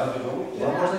Y'all.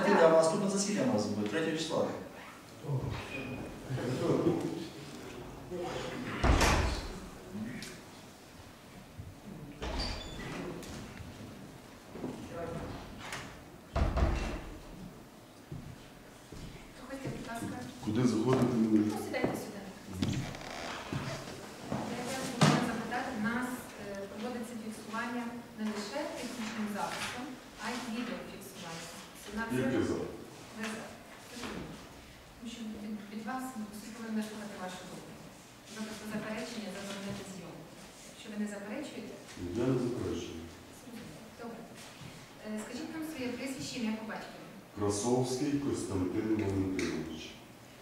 Красовський Костянтин Валентинович.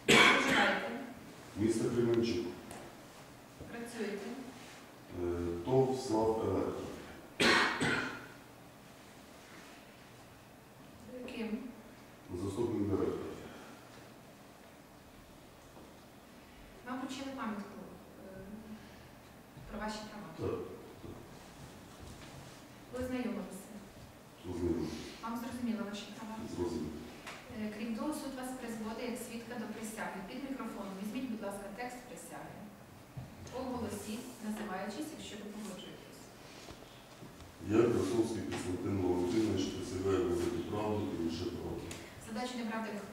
Проживаєте? Місто Кременчук. Працюєте? Е, ТОВ Слав Електро. Яким? Заступник директора. Вам ще пам'ятку? się naprawdę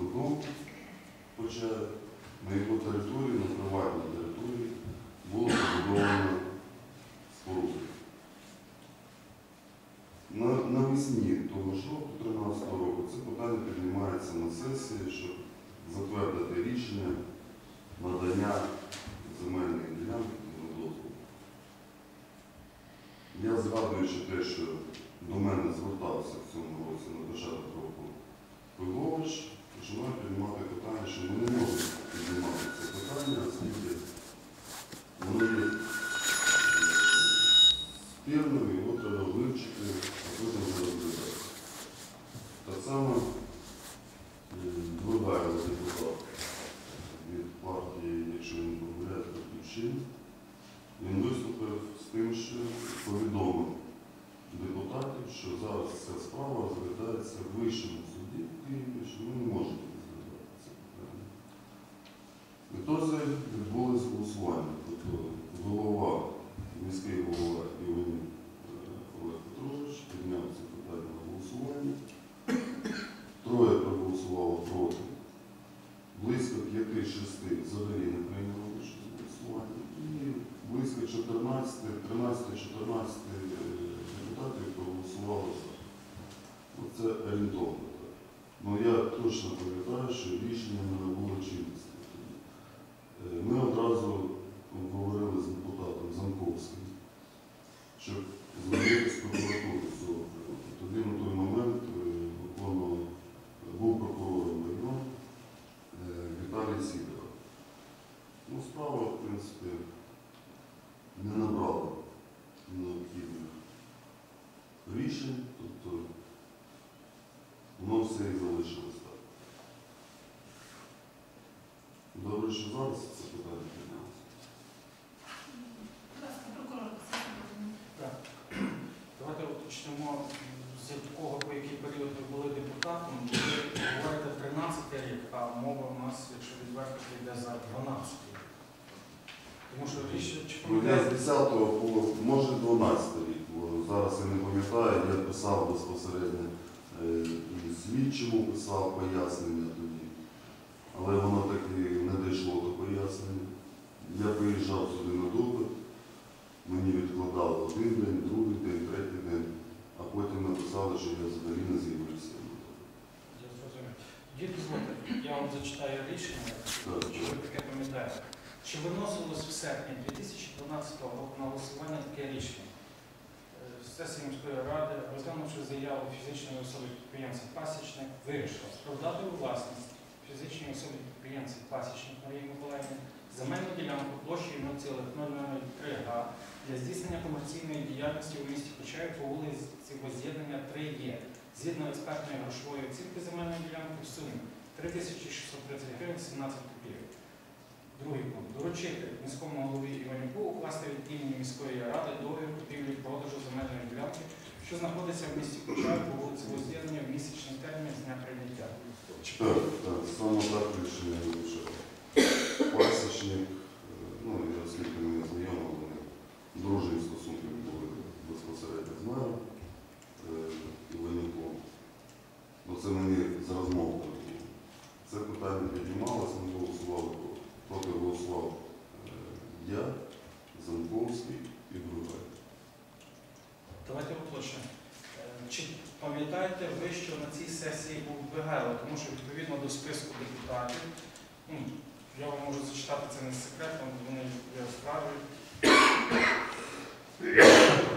кордон, хоча на його території, на приватній території, було побудовано споруду. Навесні того ж 2013 року, це питання піднімається на сесії, щоб затвердити рішення надання земельних ділянки на дозволу. Я згадуючи те, що до мене звертався в цьому році на початок року Пилович починають приймати питання, що ми не можемо піднімати це питання, оскільки вони Точно пам'ятаю, що рішення на голосувалися, це питання піднялося. Будь. Давайте уточнимо, з якого по який період ви були депутатом. Ви говорите 13 рік, а мова в нас, якщо відверто, йде за 12 рік. Тому що річ чи Ну, я 10-го по може 12 рік, зараз я не пам'ятаю, я писав безпосередньо е, писав пояснення тоді. приїжджав сюди надовго, мені відкладали один день, другий день, третій день, а потім написали, що я взагалі не з'явився. Я. Дід я вам зачитаю рішення, що ви таке пам'ятаєте. Чи виносилось в серпні 2012 року на голосування таке рішення? Е, сесія міської ради, розглянувши заяву фізичної особи підприємця Пасічник, вирішила справдати у власність фізичної особи підприємця Пасічник Марії Миколаївни земельну ділянку площею 0,003 га для здійснення комерційної діяльності у місті Почаїв по вулиці Воз'єднання 3Є. Згідно експертної грошової оцінки земельної ділянки в сумі 3630 гривень 17 копійок. Другий пункт. Доручити міському голові Іванюку укласти від імені міської ради договір купівлі продажу земельної ділянки, що знаходиться в місті Почаїв по вулиці Воз'єднання в місячний термін з дня прийняття. Так, так, саме так рішення вирішив. Пасічник, е, ну, я оскільки мене знайомі, вони дружні стосунки були безпосередньо з мером е, Іванюком. Ну, це мені з розмов. Це питання піднімалося, ми голосували проти. Голосував е, я, Занковський і Гругай. Давайте уточнимо. Е, Чи пам'ятаєте ви, що на цій сесії був Бегайло? Тому що відповідно до списку депутатів, ну, я вам можу зачитати це не секретом, вони є справи.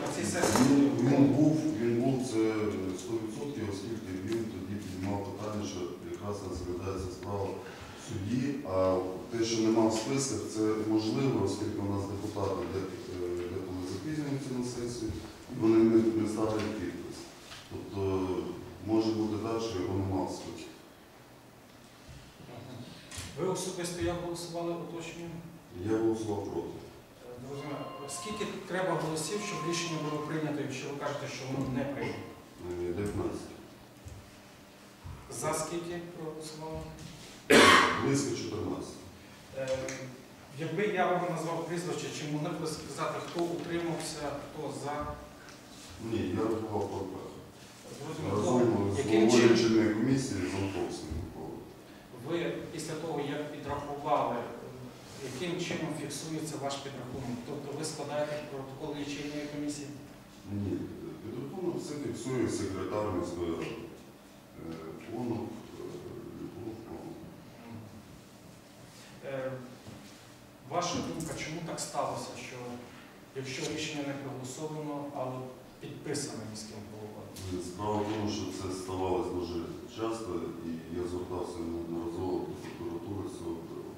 На цій сесії Він, був він був, це 100%, оскільки він тоді піднімав питання, що якраз розглядається справа в суді, а те, що нема в списках, це можливо, оскільки у нас депутати де- е, деколи запізнюються на сесію, і вони не, не ставлять підпис. Тобто може бути так, що його нема в списках. Ви особисто як голосували уточнюю? Я голосував проти. Зрозуміло. Скільки треба голосів, щоб рішення було прийнято, якщо ви кажете, що воно не прийнято? Е, 19. За скільки проголосували? Близько 14. Е, Якби я вам назвав прізвище, чи могли б ви сказати, хто утримався, хто за? Ні, я рахував проти. Зрозуміло. Разом з Яким головою чином лічильної комісії Занковським. ви після того, як підрахували, е, яким чином фіксується ваш підрахунок? Тобто ви складаєте протокол лічильної комісії? Ні, підрахунок все фіксує секретар міської ради. Е, е, Любов, Онук. Е, Ваша думка, чому так сталося, що якщо рішення не проголосовано, але підписане міським головою? Е, Справа в тому, що це ставалося дуже часто, і я звертався неодноразово до прокуратури цього приводу.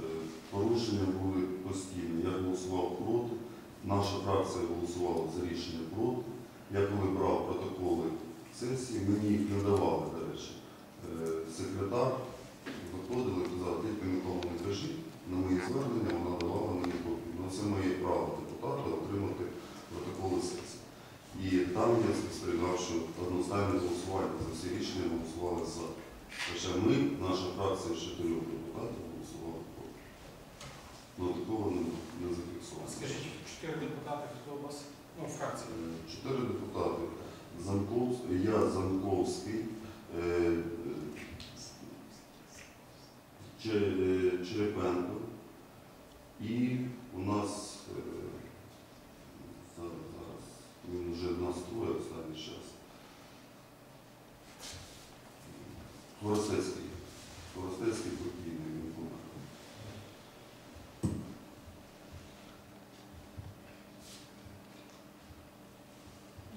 Е, Порушення були постійні. Я голосував проти, наша фракція голосувала за рішення проти. Я коли брав протоколи сесії, мені їх не давали, до речі. Е, Секретар виходили і казав, тільки нікому не кажіть. На мої звернення вона давала мені копію. Це моє право депутата отримати протоколи сесії. Там я спостерігав, що одностайне голосування за всі рішення голосували за. Хоча ми, наша фракція чотирьох депутатів, голосували проти. Ну такого не, не зафіксовано. Скажіть, чотири депутати, хто у вас? Ну, фракції. Е, Чотири депутати. Занковський, я Занковський, е, е, Черепенко і у нас е, зараз, зараз він вже нас троє останній час. Хоростецький. Хоростецький покійний він помер.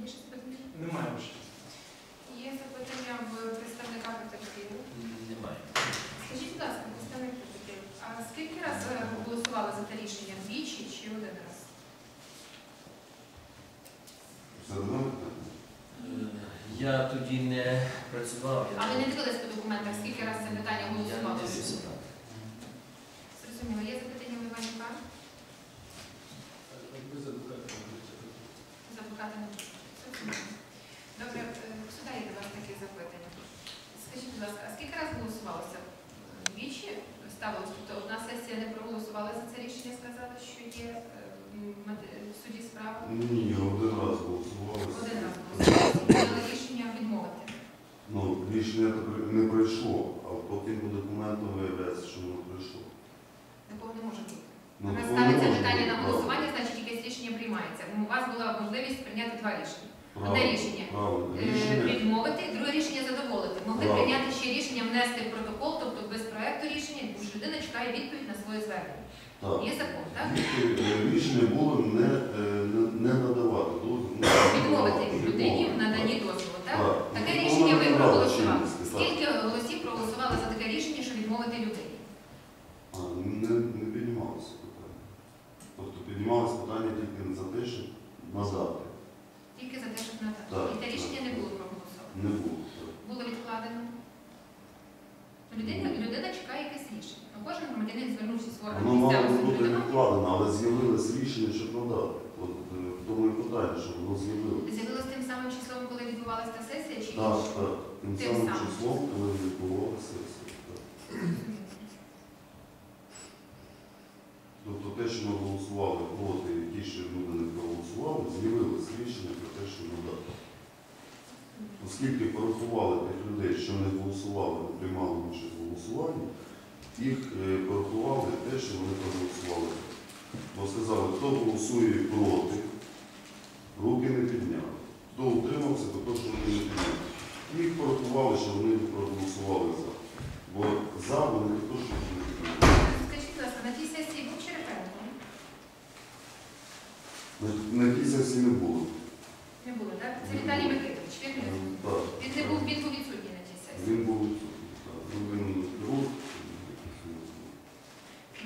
Є ще запитання? Немає вже. Є запитання в представника потерпілих. Немає. Скажіть, будь ласка, представник потерпілих, а скільки раз е, голосували за те рішення? Двічі чи один раз? Все мене питання? Я тоді не працював. я А ви не по документах, скільки раз це питання Я не голосувалося? дивився так. Зрозуміло. Є запитання у Іванюка? З адвоката не буде. Зрозуміло. Добре, е, сюди є до вас такі запитання. Скажіть, будь ласка, а скільки раз голосувалося? Двічі ставилось? Тобто одна сесія не проголосувала за це рішення, сказали, що є е, м, мат- в суді справа? Ні, один раз голосували. Один раз голосувалося. Прийняли рішення відмовити. Ну, рішення то при- не пройшло, а потім по документу виявляється, що воно пройшло. Такого не може бути. Ну, Раз такого не ставиться може питання бути, на правда. голосування, значить якесь рішення приймається. У вас була можливість прийняти два рішення. Одне рішення. Правильно. Е, Рішення. Відмовити, друге рішення задоволити. Могли Правильно. Прийняти ще рішення внести в протокол, тобто без проекту рішення, тому що людина чекає відповідь на своє звернення. Так. Є закон, так? Рішення було не, е, не, не надавати Відмовити людині в наданні дозволу, так? Так. Таке рішення ви проголосували. брала чинності, так. Скільки голосів проголосували за таке рішення, щоб відмовити людині? А, не, не піднімалося питання. Тобто піднімалося питання тільки за те, щоб надати. Тільки за те, щоб надати. Так, І те рішення так. не було проголосовано. Не було. так. Було відкладено. Людина, людина чекає якесь рішення. Ну, кожен громадянин звернувся з органу Воно мало місцевого би бути самоврядування. відкладено, але з'явилось рішення, щоб надати. От е, в тому і питання, що воно з'явилося. З'явилось тим самим числом, коли відбувалася та сесія, чи Так, інше? так. Тим Тим самим самим. числом, коли відбувалося сесія. так. Тобто те, що ми голосували проти, і ті, що люди не проголосували, з'явилось рішення про те, що надати. Оскільки порахували тих людей, що не голосували, не приймали участь в голосуванні, їх е, порахували те, що вони проголосували. Бо сказали, хто голосує проти, руки не підняли. Хто утримався, то то, що вони не підтримали. Їх порахували, що вони не проголосували за. Бо за вони також не підтримали. Скажіть, будь ласка, на тій сесії був Черепенко? На, на тій сесії не було. Не було, так? Це Віталій Микитович. Він, не був, він був відсутній на тій сесії. Він був так, ну, він друг.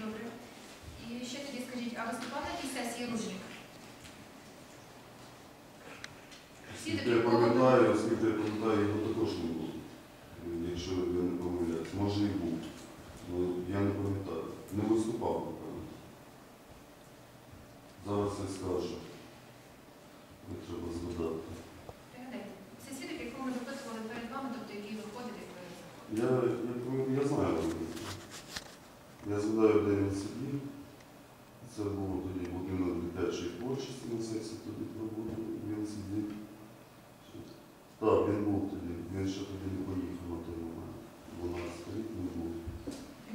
Добре. І ще тоді скажіть, а виступав на тій сесії Ружник? Всі Я такі кого пам'ятаю, оскільки я пам'ятаю, його також не було. Якщо я не помиляюсь. Може і був. Ну, я не пам'ятаю. Не виступав, напевно. Зараз я скажу. Не треба згадати. Пригадайте. Це свідок, якого ми допитували перед вами, тобто який виходить, як ви заходите. Я, я, пам'ятаю- я знаю. Я згадаю, де він сидів. Тоді будинок дитячої творчості на сесії тоді проводив. Він сидів. Так, він був тоді. Він ще тоді не поїхав на той момент. 12 рік не був.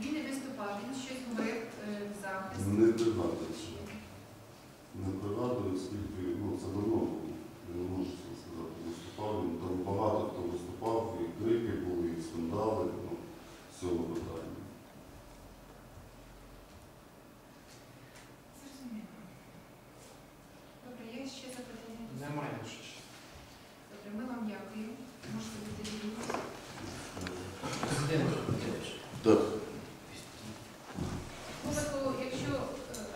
Він не виступав, він щось говорив е, в захист. Не пригадую. що. Не пригадую, скільки, ну це давно було. Я не можу це сказати. Виступав він. Там багато хто виступав, і крики були, і скандали, ну, з цього питання. Зрозуміло. Добре, є ще запитання? Немає ще. Добре, ми вам дякуємо. Можете бути вільні. Президент Володимирович. Так. У випадку, якщо е,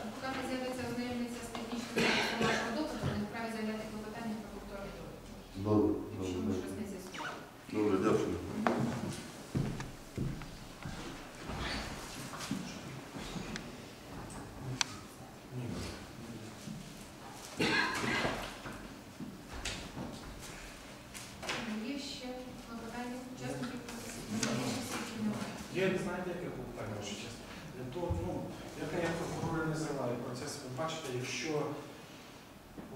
адвокати з'явиться ознайомитися з технічним записом вашого допиту, вони вправі заявляти клопотання про повторний допит. Добре, Якщо ми добре. щось не з'ясували. Добре, дякую. Ні. Є ще клопотання учасників процесу? Немає, ще свідків немає. Є, знаєте, яке питання, ваша честь? Для того, ну, яка як прокурори не зриває процес, ви бачите, якщо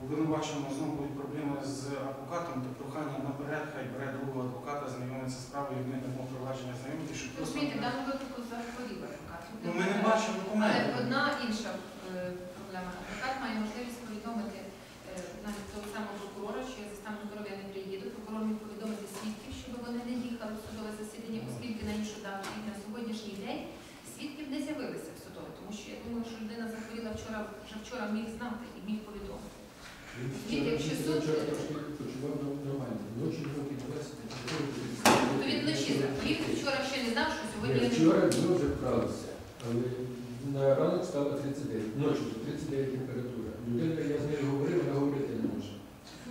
обвинуваченому знову будуть проблеми з адвокатом, то прохання наперед, хай бере другого адвоката, знайомиться з справою, і ми дамо провадження знайомити, щоб просто... Розумієте, в даному випадку захворів адвокат. Ну, ми не бачимо Але документів. одна інша е, проблема. Адвокат має можливість повідомити е, навіть того самого прокурора, що я за станом здоров'я не приїду. Прокурор міг повідомити свідків, щоб вони не їхали в судове засідання, оскільки на іншу дату і на сьогоднішній день свідків не з'явилися в судові, тому що я думаю, що людина захворіла вчора, вже вчора міг знати і міг повідомити. Він, якщо суд- Вчора трошки почував нормально. Ночі руки То він вночі захворів, вчора ще не знав, що сьогодні не Вчора ми вже вправилися, але на ранок стало 39. Ночі 39 температура. Людина, я з нею говорив, вона говорити не може.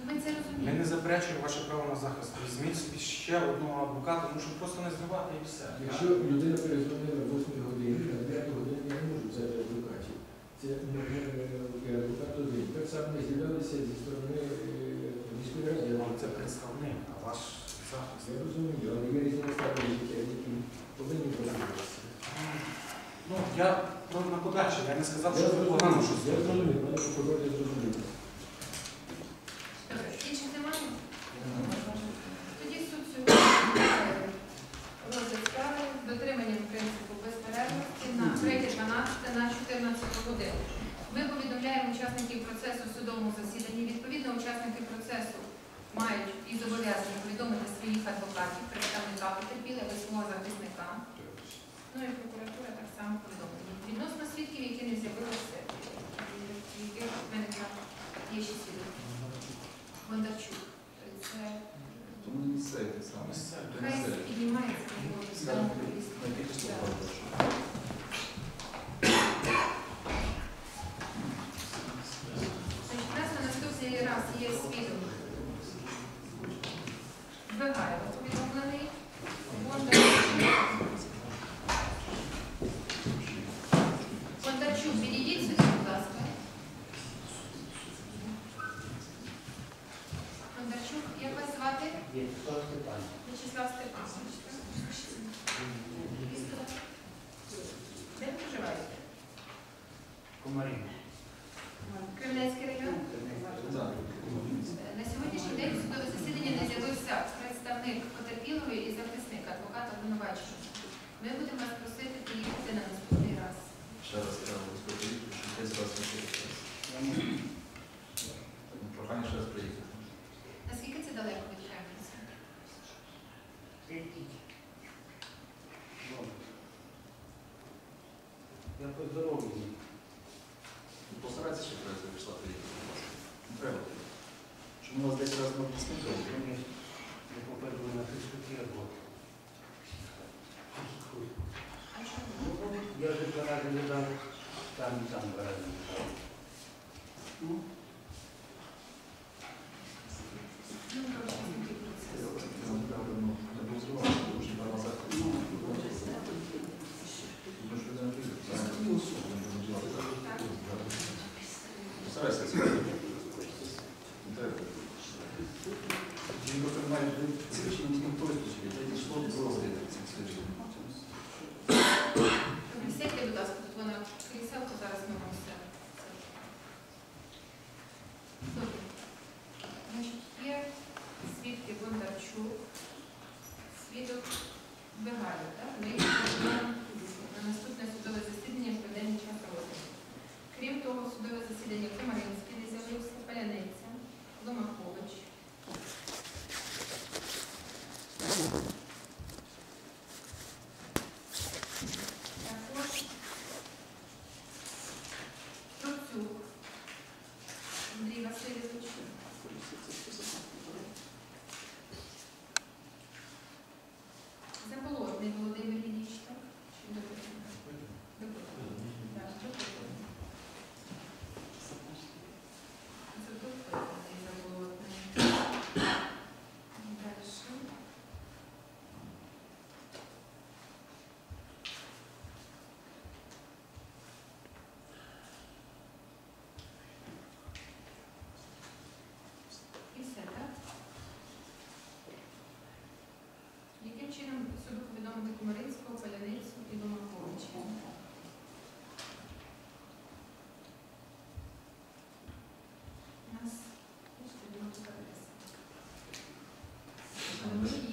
Ми це Ми не заперечуємо ваше право на захист. Візьміть собі ще одного адвоката, ну щоб просто не зривати і все. Якщо людина перезвонила 8 годині, на 9 годині я не можу взяти адвокатів. Це не не адвокат один. Так само не з'являлися зі сторони е, міської ради. Це представник, а ваш захист. Я розумію, але є різні стадії життя, які повинні розвиватися. Ну, я на подальше, я не сказав, що ви погано щось я зробили. зрозумів, мене прокурор мають і зобов'язані повідомити своїх адвокатів, представника потерпіли, письмового захисника. Ну і прокуратура так само повідомлена. Відносно свідків, які не з'явилися, яких в мене є ще свідки. Бондарчук. Це е, Хай піднімається його. Postarajcie się, żeby to wyszła tej informacji. Czy można zdać raz mogę z tym kolegą? Nie, nie popełnił na tych skutkach. Ja, że to radę wydał tam i tam w radę Mm-hmm.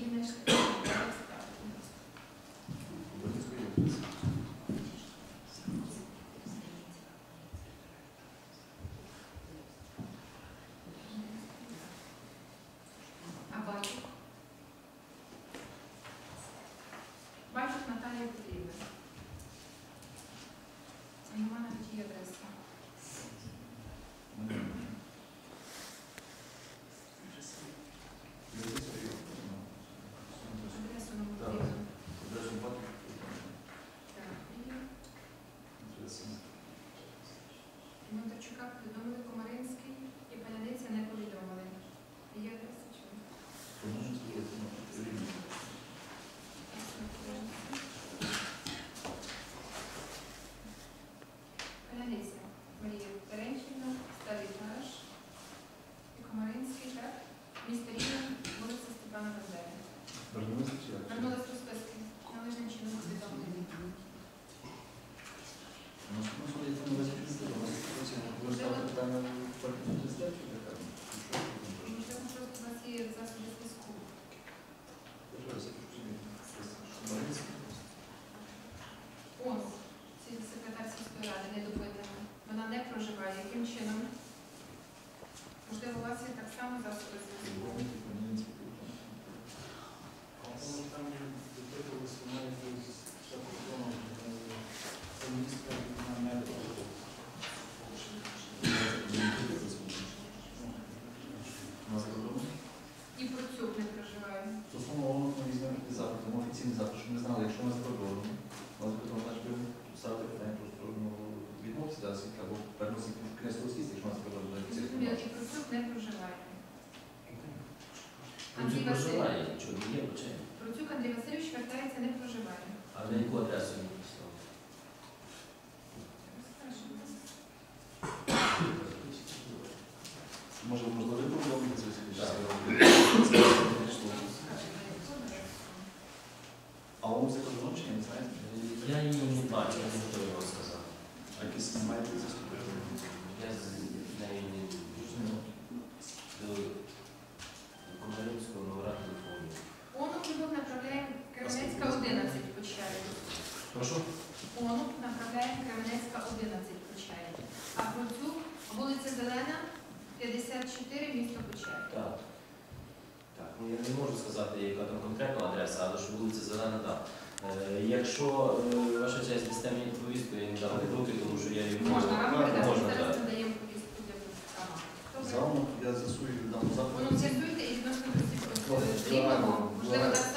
Ткачука повідомили Можливо, у вас є так само засоби зв'язку? Е, якщо е, ваша честь дасте мені повістку, я не дам руки, тому що я її можу. Можна так. Замок я засую дам запит. Воно з'ясуєте і відносно потрібно, можливо, так.